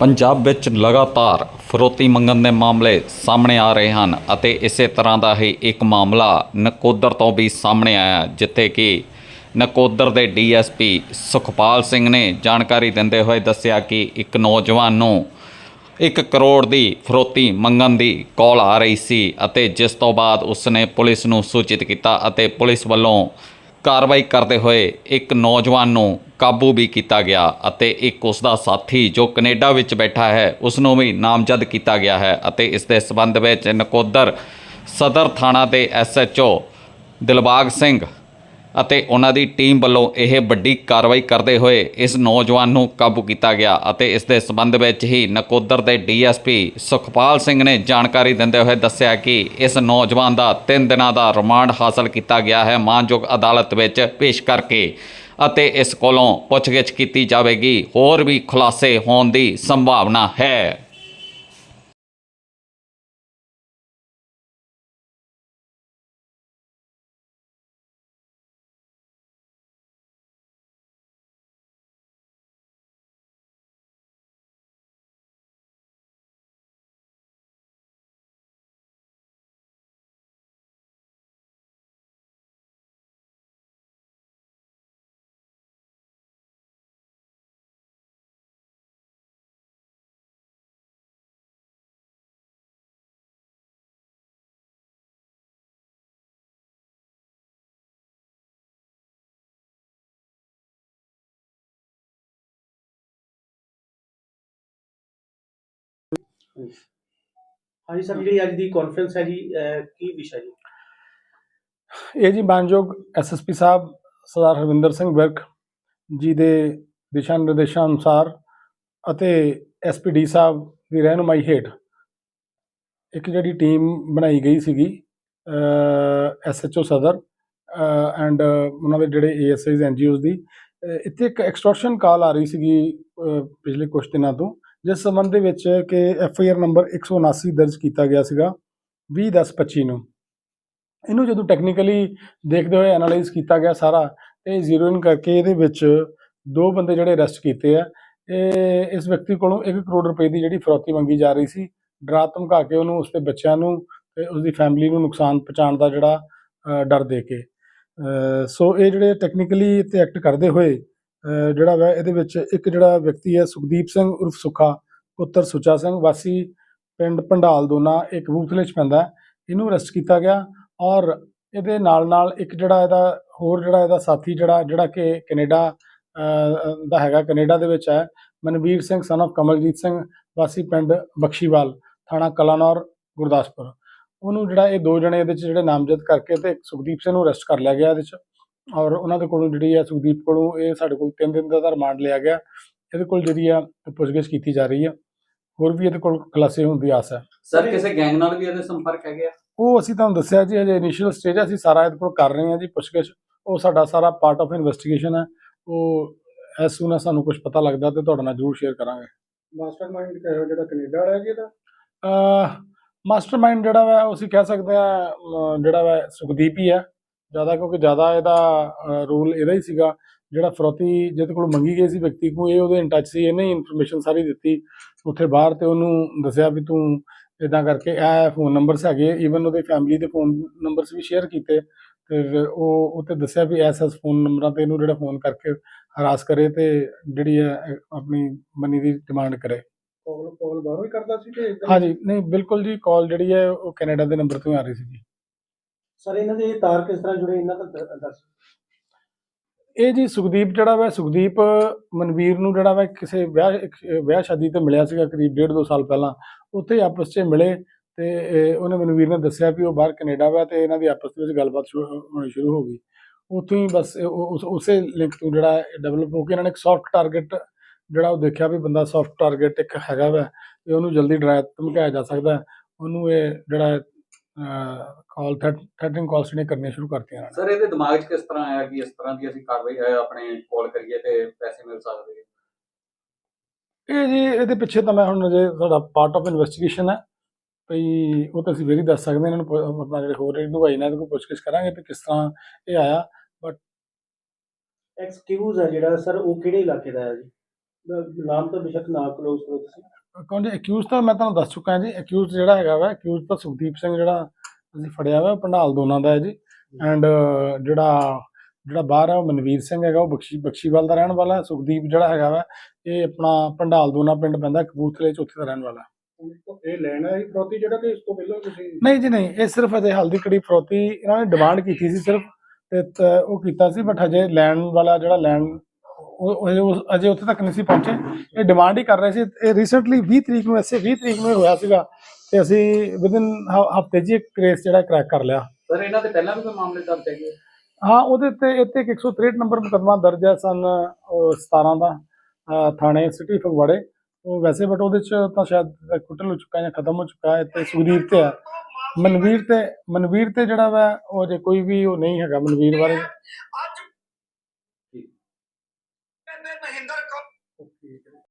ਪੰਜਾਬ ਵਿੱਚ ਲਗਾਤਾਰ ਫਰੋਤੀ ਮੰਗਣ ਦੇ ਮਾਮਲੇ ਸਾਹਮਣੇ ਆ ਰਹੇ ਹਨ ਅਤੇ ਇਸੇ ਤਰ੍ਹਾਂ ਦਾ ਹੀ ਇੱਕ ਮਾਮਲਾ ਨਕੋਦਰ ਤੋਂ ਵੀ ਸਾਹਮਣੇ ਆਇਆ, ਜਿੱਥੇ ਕਿ ਨਕੋਦਰ ਦੇ ਡੀਐਸਪੀ ਸੁਖਪਾਲ ਸਿੰਘ ਨੇ ਜਾਣਕਾਰੀ ਦਿੰਦੇ ਹੋਏ ਦੱਸਿਆ ਕਿ ਇੱਕ ਨੌਜਵਾਨ ਨੂੰ 1 ਕਰੋੜ ਦੀ ਫਰੋਤੀ ਮੰਗਣ ਦੀ ਕਾਲ ਆ ਰਹੀ ਸੀ ਅਤੇ ਜਿਸ ਤੋਂ ਬਾਅਦ ਉਸਨੇ ਪੁਲਿਸ ਨੂੰ ਸੂਚਿਤ ਕੀਤਾ ਅਤੇ ਪੁਲਿਸ ਵੱਲੋਂ ਕਾਰਵਾਈ ਕਰਦੇ ਹੋਏ ਇੱਕ ਨੌਜਵਾਨ ਨੂੰ ਕਾਬੂ ਵੀ ਕੀਤਾ ਗਿਆ ਅਤੇ ਇੱਕ ਉਸ ਦਾ ਸਾਥੀ ਜੋ ਕੈਨੇਡਾ ਵਿੱਚ ਬੈਠਾ ਹੈ ਉਸ ਨੂੰ ਵੀ ਨਾਮਜ਼ਦ ਕੀਤਾ ਗਿਆ ਹੈ ਅਤੇ ਇਸ ਦੇ ਸਬੰਧ ਵਿੱਚ ਨਕੋਦਰ ਸਦਰ ਥਾਣਾ ਦੇ ਐਸਐਚਓ ਦਿਲਬਾਗ ਸਿੰਘ ਅਤੇ ਉਹਨਾਂ ਦੀ ਟੀਮ ਵੱਲੋਂ ਇਹ ਵੱਡੀ ਕਾਰਵਾਈ ਕਰਦੇ ਹੋਏ ਇਸ ਨੌਜਵਾਨ ਨੂੰ ਕਾਬੂ ਕੀਤਾ ਗਿਆ ਅਤੇ ਇਸ ਦੇ ਸਬੰਧ ਵਿੱਚ ਹੀ ਨਕੋਦਰ ਦੇ ਡੀਐਸਪੀ ਸੁਖਪਾਲ ਸਿੰਘ ਨੇ ਜਾਣਕਾਰੀ ਦਿੰਦੇ ਹੋਏ ਦੱਸਿਆ ਕਿ ਇਸ ਨੌਜਵਾਨ ਦਾ 3 ਦਿਨਾਂ ਦਾ ਰਿਮਾਂਡ ਹਾਸਲ ਕੀਤਾ ਗਿਆ ਹੈ। ਮਾਨਯੋਗ ਅਦਾਲਤ ਵਿੱਚ ਪੇਸ਼ ਕਰਕੇ ਅਤੇ ਇਸ ਕੋਲੋਂ ਪੁੱਛਗਿੱਛ ਕੀਤੀ ਜਾਵੇਗੀ। ਹੋਰ ਵੀ ਖੁਲਾਸੇ ਹੋਣ ਦੀ ਸੰਭਾਵਨਾ ਹੈ। ਹਾਂਜੀ ਸਰ, ਜਿਹੜੀ ਅੱਜ ਦੀ ਕਾਨਫਰੰਸ ਹੈ ਜੀ ਕੀ ਵਿਸ਼ਾ ਜੀ? ਇਹ ਜੀ ਮਾਨਯੋਗ ਐਸਐਸਪੀ ਸਾਹਿਬ, ਸਰਦਾਰ ਹਰਵਿੰਦਰ ਸਿੰਘ ਵਿਰਕ ਜੀ ਦੇ ਦਿਸ਼ਾ ਨਿਰਦੇਸ਼ਾਂ ਅਨੁਸਾਰ ਅਤੇ ਐਸਪੀਡੀ ਸਾਹਿਬ ਦੀ ਰਹਿਨੁਮਾਈ ਹੇਠ ਇੱਕ ਜਿਹੜੀ ਟੀਮ ਬਣਾਈ ਗਈ ਸੀਗੀ ਐਸਐਚਓ ਸਦਰ ਐਂਡ ਉਹਨਾਂ ਦੇ ਜਿਹੜੇ ਏਐਸਆਈਜ਼ ਐਨਜੀਓਜ਼ ਦੀ। ਇੱਥੇ ਇੱਕ ਐਕਸਟੋਰਸ਼ਨ ਕਾਲ ਆ ਰਹੀ ਸੀਗੀ ਪਿਛਲੇ ਕੁਝ ਦਿਨਾਂ ਤੋਂ। ਜਿਸ ਸੰਬੰਧ ਦੇ ਵਿੱਚ ਕਿ ਐੱਫ ਆਈ ਆਰ ਨੰਬਰ 179 ਦਰਜ ਕੀਤਾ ਗਿਆ ਸੀਗਾ 20/10/25 ਨੂੰ। ਇਹਨੂੰ ਜਦੋਂ ਟੈਕਨੀਕਲੀ ਦੇਖਦੇ ਹੋਏ ਐਨਾਲਾਈਜ਼ ਕੀਤਾ ਗਿਆ ਸਾਰਾ ਤੇ ਜ਼ੀਰੋ ਇਨ ਕਰਕੇ ਇਹਦੇ ਵਿੱਚ ਦੋ ਬੰਦੇ ਜਿਹੜੇ ਅਰੈਸਟ ਕੀਤੇ ਆ, ਇਹ ਇਸ ਵਿਅਕਤੀ ਕੋਲੋਂ 1 ਕਰੋੜ ਰੁਪਏ ਦੀ ਜਿਹੜੀ ਫਰੌਤੀ ਮੰਗੀ ਜਾ ਰਹੀ ਸੀ, ਡਰਾ ਧਮਕਾ ਕੇ ਉਹਨੂੰ ਉਸਦੇ ਬੱਚਿਆਂ ਨੂੰ ਤੇ ਉਸਦੀ ਫੈਮਿਲੀ ਨੂੰ ਨੁਕਸਾਨ ਪਹੁੰਚਾਉਣ ਦਾ ਜਿਹੜਾ ਡਰ ਦੇ ਕੇ। ਸੋ ਇਹ ਜਿਹੜੇ ਟੈਕਨੀਕਲੀ ਤੇ ਐਕਟ ਕਰਦੇ ਹੋਏ ਜਿਹੜਾ ਵਾ ਇਹਦੇ ਵਿੱਚ ਇੱਕ ਜਿਹੜਾ ਵਿਅਕਤੀ ਹੈ ਸੁਖਦੀਪ ਸਿੰਘ ਉਰਫ ਸੁੱਖਾ, ਪੁੱਤਰ ਸੁੱਚਾ ਸਿੰਘ, ਵਾਸੀ ਪਿੰਡ ਭੰਡਾਲ ਦੋਨਾ ਇੱਕ ਕਪੂਰਥਲੇ 'ਚ ਪੈਂਦਾ ਇਹਨੂੰ ਅਰੈਸਟ ਕੀਤਾ ਗਿਆ ਔਰ ਇਹਦੇ ਨਾਲ ਨਾਲ ਇੱਕ ਜਿਹੜਾ ਇਹਦਾ, ਹੋਰ ਜਿਹੜਾ ਇਹਦਾ ਸਾਥੀ ਜਿਹੜਾ ਜਿਹੜਾ ਕਿ ਕੈਨੇਡਾ ਦਾ ਹੈਗਾ, ਕੈਨੇਡਾ ਦੇ ਵਿੱਚ ਹੈ, ਮਨਵੀਰ ਸਿੰਘ ਸਨ of ਕਮਲਜੀਤ ਸਿੰਘ, ਵਾਸੀ ਪਿੰਡ ਬਖਸ਼ੀਵਾਲ, ਥਾਣਾ ਕਲਾਨੌਰ, ਗੁਰਦਾਸਪੁਰ। ਉਹਨੂੰ ਜਿਹੜਾ ਇਹ ਦੋ ਜਣੇ ਇਹਦੇ ਚ ਜਿਹੜੇ ਨਾਮਜ਼ਦ ਕਰਕੇ ਤੇ ਸੁਖਦੀਪ ਸਿੰਘ ਨੂੰ ਅਰੈਸਟ ਕਰ ਲਿਆ ਗਿਆ ਇਹਦੇ ਚ। ਔਰ ਉਹਨਾਂ ਦੇ ਕੋਲੋਂ ਜਿਹੜੀ ਹੈ ਸੁਖਦੀਪ ਕੋਲੋਂ ਇਹ ਸਾਡੇ ਕੋਲ 3 ਦਿਨ ਦਾ ਰਿਮਾਂਡ ਲਿਆ ਗਿਆ। ਇਹਦੇ ਕੋਲ ਜਿਹੜੀ ਆ ਪੁੱਛਗਿੱਛ ਕੀਤੀ ਜਾ ਰਹੀ ਆ ਹੋਰ ਵੀ ਇਹਦੇ ਕੋਲ ਖੁਲਾਸੇ ਹੋਣ ਦੀ ਆਸ ਹੈ। ਸਰ ਕਿਸੇ ਗੈਂਗ ਨਾਲ ਵੀ ਇਹਦੇ ਸੰਪਰਕ ਹੈਗੇ ਆ? ਉਹ ਅਸੀਂ ਤੁਹਾਨੂੰ ਦੱਸਿਆ ਜੀ ਅਜੇ ਇਨੀਸ਼ੀਅਲ ਸਟੇਜ ਅਸੀਂ ਸਾਰਾ ਇਹਦੇ ਕੋਲ ਕਰ ਰਹੇ ਹਾਂ ਜੀ ਪੁੱਛਗਿੱਛ। ਉਹ ਸਾਡਾ ਸਾਰਾ ਪਾਰਟ ਆਫ ਇਨਵੈਸਟੀਗੇਸ਼ਨ ਹੈ। ਉਹ ਐਸ ਸੂਨ ਸਾਨੂੰ ਕੁਝ ਪਤਾ ਲੱਗਦਾ ਤੇ ਤੁਹਾਡੇ ਨਾਲ ਜ਼ਰੂਰ ਸ਼ੇਅਰ ਕਰਾਂਗੇ। ਮਾਸਟਰਮਾਈਂਡ ਜਿਹੜਾ ਕੈਨੇਡਾ ਵਾਲਾ ਹੈ ਜੀ ਇਹਦਾ? ਮਾਸਟਰਮਾਈਂਡ ਜਿਹੜਾ ਵਾ ਉਹ ਅਸੀਂ ਕਹਿ ਸਕਦੇ ਆ ਜਿਹੜਾ ਵਾ ਸੁਖਦੀਪ ਹੀ ਹੈ। ਜ਼ਿਆਦਾ ਕਿਉਂਕਿ ਜ਼ਿਆਦਾ ਇਹਦਾ ਰੋਲ ਇਹਦਾ ਹੀ ਸੀਗਾ ਜਿਹੜਾ ਫਰੋਤੀ ਜਿਹਦੇ ਕੋਲ ਮੰਗੀ ਗਈ ਸੀ ਵਿਅਕਤੀ ਨੂੰ ਇਹ ਉਹਦੇ ਇਨ ਟੱਚ ਸੀ ਇਹਨੇ ਇਨਫੋਰਮੇਸ਼ਨ ਸਾਰੀ ਦਿੱਤੀ ਉੱਥੇ ਬਾਹਰ ਤੇ ਉਹਨੂੰ ਦੱਸਿਆ ਵੀ ਤੂੰ ਇਦਾਂ ਕਰਕੇ ਇਹ ਫੋਨ ਨੰਬਰਸ ਹੈਗੇ ਈਵਨ ਉਹਦੇ ਫੈਮਿਲੀ ਦੇ ਫੋਨ ਨੰਬਰਸ ਵੀ ਸ਼ੇਅਰ ਕੀਤੇ ਫਿਰ ਉਹ ਉੱਤੇ ਦੱਸਿਆ ਵੀ ਐਸ ਐਸ ਫੋਨ ਨੰਬਰਾਂ ਤੇ ਇਹਨੂੰ ਜਿਹੜਾ ਫੋਨ ਕਰਕੇ ਹਰਾਸ ਕਰੇ ਤੇ ਜਿਹੜੀ ਹੈ ਆਪਣੀ ਮਨੀ ਦੀ ਡਿਮਾਂਡ ਕਰੇ ਕਾਲ ਕਾਲ ਬਾਹਰੋਂ ਹੀ ਕਰਦਾ ਸੀ ਕਿ? ਹਾਂਜੀ ਨਹੀਂ ਬਿਲਕੁਲ ਜੀ ਕਾਲ ਜਿਹੜੀ ਹੈ ਉਹ ਕੈਨੇਡਾ ਦੇ ਨੰਬਰ ਤੋਂ ਆ ਰਹੀ ਸੀ ਜੀ ਸਰ ਇਹਨਾਂ ਦੇ ਤਾਰ ਕਿਸ ਤਰ੍ਹਾਂ ਜੁੜੇ, ਇਹਨਾਂ ਦਾ ਦੱਸ। ਇਹ ਜੀ ਸੁਖਦੀਪ ਜਿਹੜਾ ਵਾ, ਸੁਖਦੀਪ ਮਨਵੀਰ ਨੂੰ ਜਿਹੜਾ ਵਾ ਕਿਸੇ ਵਿਆਹ ਵਿਆਹ ਸ਼ਾਦੀ ਤੇ ਮਿਲਿਆ ਸੀਗਾ ਕਰੀਬ ਡੇਢ ਦੋ ਸਾਲ ਪਹਿਲਾਂ, ਉੱਥੇ ਹੀ ਆਪਸ 'ਚ ਮਿਲੇ ਤੇ ਉਹਨੇ ਮਨਵੀਰ ਨੇ ਦੱਸਿਆ ਵੀ ਉਹ ਬਾਹਰ ਕੈਨੇਡਾ ਵਾ ਤੇ ਇਹਨਾਂ ਦੀ ਆਪਸ ਦੇ ਵਿੱਚ ਗੱਲਬਾਤ ਸ਼ੁਰੂ ਹੋਣੀ ਸ਼ੁਰੂ ਹੋ ਗਈ। ਉੱਥੋਂ ਹੀ ਬਸ ਉਸੇ ਲਿੰਕ ਤੋਂ ਜਿਹੜਾ ਡਿਵੈਲਪ ਹੋ ਕੇ ਇਹਨਾਂ ਨੇ ਇੱਕ ਸੌਫਟ ਟਾਰਗੇਟ ਜਿਹੜਾ ਉਹ ਦੇਖਿਆ ਵੀ ਬੰਦਾ ਸੌਫਟ ਟਾਰਗੇਟ ਇੱਕ ਹੈਗਾ ਵਾ ਤੇ ਉਹਨੂੰ ਜਲਦੀ ਡਰਾਇਆ, ਧਮਕਾਇਆ ਜਾ ਸਕਦਾ। ਉਹਨੂੰ ਇਹ ਜਿਹੜਾ ਕਾਲ ਥ੍ਰੈਟਨਿੰਗ ਕਾਲਸ ਨੇ ਕਰਨੀਆਂ ਸ਼ੁਰੂ ਕਰਤੀਆਂ ਇਹਨਾਂ ਨੇ। ਸਰ ਇਹਦੇ ਦਿਮਾਗ 'ਚ ਕਿਸ ਤਰ੍ਹਾਂ ਆਇਆ ਕਿ ਇਸ ਤਰ੍ਹਾਂ ਦੀ ਅਸੀਂ ਕਾਰਵਾਈ ਅਹ, ਆਪਣੇ ਕਾਲ ਕਰੀਏ ਤੇ ਪੈਸੇ ਮਿਲ ਸਕਦੇ ਆ? ਇਹ ਜੀ ਇਹਦੇ ਪਿੱਛੇ ਤਾਂ ਮੈਂ ਹੁਣ ਜੇ ਸਾਡਾ ਪਾਰਟ ਆਫ ਇਨਵੈਸਟੀਗੇਸ਼ਨ ਹੈ। ਭਈ ਉਹ ਤਾਂ ਅਸੀਂ ਵੇਰੀ ਦੱਸ ਸਕਦੇ ਹਾਂ ਇਹਨਾਂ ਨੂੰ ਪੁ- ਆਪਣਾ ਜਿਹੜੇ ਹੋਰ ਡੂੰਘਾਈ ਨਾਲ ਕੋਲ ਪੁੱਛਗਿੱਛ ਕਰਾਂਗੇ ਵੀ ਕਿਸ ਤਰ੍ਹਾਂ ਇਹ ਆਇਆ। ਐਕਸਕਿਊਜ਼ ਹੈ ਜਿਹੜਾ ਸਰ ਉਹ ਕਿਹੜੇ ਇਲਾਕੇ ਦਾ ਹੈ ਜੀ? ਨਾਮ ਤਾਂ ਬੇਸ਼ੱਕ ਨਾ ਕਲੋਜ਼ ਕਰੋ ਤੁਸੀਂ। ਕੌਣ ਅਕਿਊਜ਼ ਤਾਂ ਮੈਂ ਤੁਹਾਨੂੰ ਦੱਸ ਚੁੱਕਾ ਜੀ। ਅਕਿਊਜ਼ ਜਿਹੜਾ ਹੈਗਾ ਵਾ ਅਕਿਊਜ਼ ਤਾਂ ਸੁਖਦੀਪ ਸਿੰਘ ਜਿਹੜਾ ਅਸੀਂ ਫੜਿਆ ਵਾ ਪੰਡਾਲ ਦੋਨਾਂ ਦਾ ਹੈ ਜੀ। ਐਂਡ ਜਿਹੜਾ ਜਿਹੜਾ ਬਾਹਰ ਹੈ ਉਹ ਮਨਵੀਰ ਸਿੰਘ ਹੈਗਾ ਉਹ ਬਖਸ਼ੀ ਬਖਸ਼ੀਵਾਲ ਦਾ ਰਹਿਣ ਵਾਲਾ ਸੁਖਦੀਪ ਜਿਹੜਾ ਹੈਗਾ ਵਾ ਇਹ ਆਪਣਾ ਪੰਡਾਲ ਦੋਨਾ ਪਿੰਡ ਪੈਂਦਾ ਕਪੂਰਥਲੇ ਚ ਉੱਥੇ ਦਾ ਰਹਿਣ ਵਾਲਾ। ਇਹ ਲੈਣਾ ਹੈ ਪ੍ਰੋਤੀ ਜਿਹੜਾ ਕਿ ਇਸ ਤੋਂ ਪਹਿਲਾਂ ਤੁਸੀਂ ਨਹੀਂ ਜੀ ਨਹੀਂ। ਇਹ ਸਿਰਫ ਅਜੇ ਹਲਦੀ ਕੜੀ ਫਰੋਤੀ ਇਹਨਾਂ ਨੇ ਡਿਮਾਂਡ ਕੀਤੀ ਸੀ ਸਿਰਫ ਤੇ ਤ- ਉਹ ਕੀਤਾ ਸੀ ਬਟ ਹਜੇ ਲੈਣ ਵਾਲਾ ਜਿਹੜਾ ਲੈਣ ਉਹ ਅਜੇ ਉੱਥੇ ਤੱਕ ਨਹੀਂ ਸੀ ਪਹੁੰਚੇ। ਇਹ ਡਿਮਾਂਡ ਹੀ ਕਰ ਰਹੇ ਸੀ। ਇਹ ਰੀਸੈਂਟਲੀ 20 ਤਰੀਕ ਨੂੰ ਐਸੇ 20 ਤਰੀਕ ਨੂੰ ਇਹ ਹੋਇਆ ਸੀਗਾ ਤੇ ਅਸੀਂ ਵਿਦਿਨ ਹਫ਼ਤੇ ਜੀ ਇੱਕ ਕੇਸ ਜਿਹੜਾ ਕ੍ਰੈਕ ਕਰ ਲਿਆ। ਸਰ ਇਹਨਾਂ ਦੇ ਪਹਿਲਾਂ ਵੀ ਕੋਈ ਮਾਮਲੇ ਦਰਜ ਹੈਗੇ? ਹਾਂ ਉਹਦੇ ਤੇ ਇੱਥੇ ਇੱਕ 163 ਨੰਬਰ ਮੁਕੱਦਮਾ ਦਰਜ ਹੈ ਸਨ ਉਹ 17 ਦਾ। ਅਹ, ਥਾਣੇ ਸਿਟੀ ਫਗਵਾੜੇ ਉਹ ਵੈਸੇ ਬਟ ਉਹਦੇ ਚ ਤਾਂ ਸ਼ਾਇਦ ਕੁੱਟਲ ਹੋ ਚੁੱਕਾ ਜਾਂ ਖਤਮ ਹੋ ਚੁੱਕਾ ਹੈ। ਤੇ ਸੁਖਦੀਪ ਤੇ ਹੈ। ਮਨਵੀਰ ਤੇ ਮਨਵੀਰ ਤੇ ਜਿਹੜਾ ਵਾ ਉਹ ਜੇ ਕੋਈ ਵੀ ਉਹ ਨਹੀਂ ਹੈਗਾ ਮਨਵੀਰ ਬਾਰੇ।